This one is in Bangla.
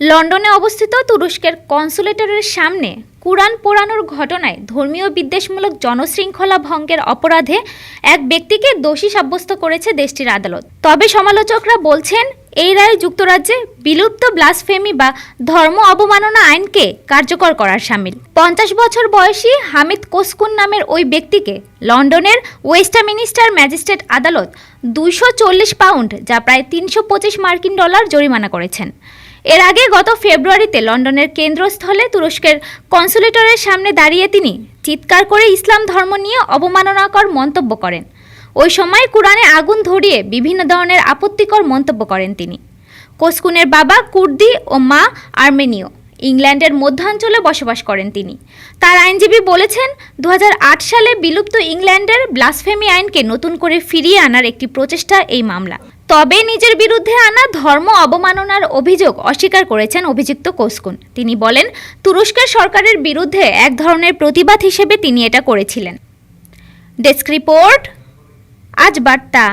লন্ডনে অবস্থিত তুরস্কের কনসুলেটরের সামনে কুরআন পোড়ানোর ঘটনায় ধর্মীয় বিদ্বেষমূলক জনশৃঙ্খলা ভঙ্গের অপরাধে এক ব্যক্তিকে দোষী সাব্যস্ত করেছে দেশটির আদালত। তবে সমালোচকরা বলছেন, এই রায় যুক্তরাজ্যে বিলুপ্ত ব্লাসফেমি বা ধর্ম অবমাননা আইনকে কার্যকর করার সামিল। পঞ্চাশ বছর বয়সী হামিদ কোসকুন নামের ওই ব্যক্তিকে লন্ডনের ওয়েস্টামিনিস্টার ম্যাজিস্ট্রেট আদালত দুইশো চল্লিশ পাউন্ড, যা প্রায় তিনশো পঁচিশ মার্কিন ডলার জরিমানা করেছেন। এর আগে গত ফেব্রুয়ারিতে লন্ডনের কেন্দ্রস্থলে তুরস্কের কনসুলেটরের সামনে দাঁড়িয়ে তিনি চিৎকার করে ইসলাম ধর্ম নিয়ে অবমাননাকর মন্তব্য করেন। ওই সময় কোরআনে আগুন ধরিয়ে বিভিন্ন ধরনের আপত্তিকর মন্তব্য করেন তিনি। কোসকুনের বাবা কুর্দি ও মা আর্মেনীয়, ইংল্যান্ডের মধ্যাঞ্চলে বসবাস করেন তিনি। তার আইনজীবী বলেছেন দু হাজার আট সালে বিলুপ্ত ইংল্যান্ডের ব্লাসফেমি আইনকে নতুন করে ফিরিয়ে আনার একটি প্রচেষ্টা এই মামলা। তবে নিজের বিরুদ্ধে আনা ধর্ম অবমাননার অভিযোগ অস্বীকার করেছেন অভিযুক্ত কোসকুন। তিনি বলেন, তুরস্কের সরকারের বিরুদ্ধে এক ধরনের প্রতিবাদ হিসেবে তিনি এটা করেছিলেন। ডেস্ক রিপোর্ট, আজ বার্তা।